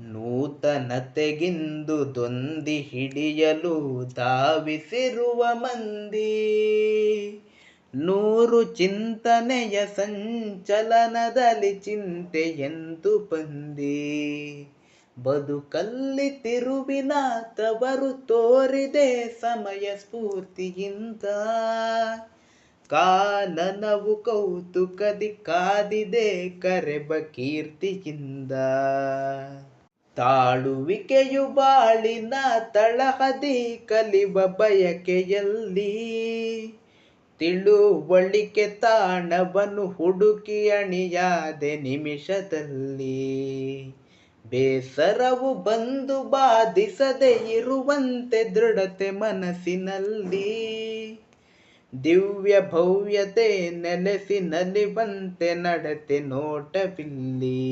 ನೂತನತೆಗಿಂದು ದೊಂದಿ ಹಿಡಿಯಲು ಧಾವಿಸಿರುವ ಮಂದಿ. ನೂರು ಚಿಂತನೆಯ ಸಂಚಲನದಲ್ಲಿ ಚಿಂತೆಯೆಂದು ಬಂದಿ. ಬದುಕಲ್ಲಿ ತಿರುವಿನ ತವರು ತೋರಿದೆ ಸಮಯ ಸ್ಫೂರ್ತಿಯಿಂದ. ಕಾಲನವು ಕೌತುಕದಿ ಕಾದಿದೆ ಕರೆಬ ಕೀರ್ತಿಯಿಂದ. ತಾಳುವಿಕೆಯು ಬಾಳಿನ ತಳಹದಿ ಕಲಿವ ಬಯಕೆಯಲ್ಲಿ ತಿಳುವಳಿಕೆ ತಾಣವನ್ನು ಹುಡುಕಿ ಅಣಿಯಾದೆ ನಿಮಿಷದಲ್ಲಿ. ಬೇಸರವು ಬಂದು ಬಾಧಿಸದೆ ಇರುವಂತೆ ದೃಢತೆ ಮನಸ್ಸಿನಲ್ಲಿ. ದಿವ್ಯ ಭವ್ಯತೆ ನೆಲೆಸಿ ನಲಿವಂತೆ ನಡತೆ ನೋಟವಿಲ್ಲಿ.